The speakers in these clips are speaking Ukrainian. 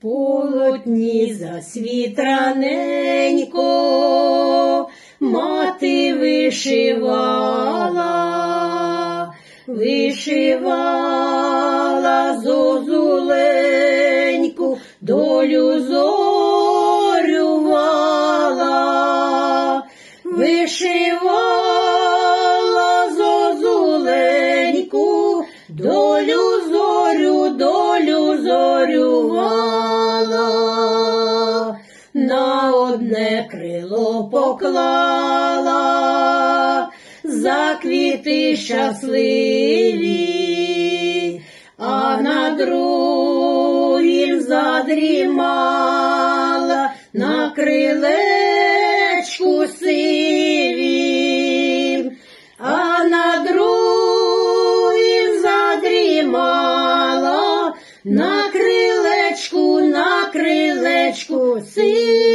полотні засвітраненько, мати вишивала, вишивала зозуленьку, долю зорювала, вишивала зозуленьку, долю зорю, крило поклала, за квіти щасливі, а на другім задрімала на крилечку сивім, а на другім задрімала на крилечку, на крилечку сивім.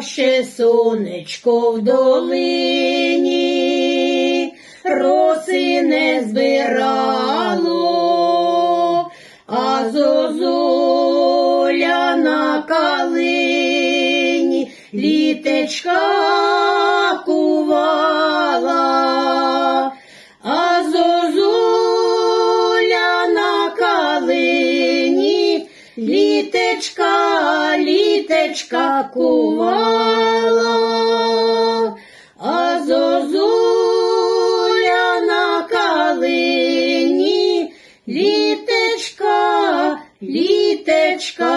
Ще сонечко в долині роси не збирало, а зозуля на калині літечка курочка кувала, а зозуля на калині літечка, літечка.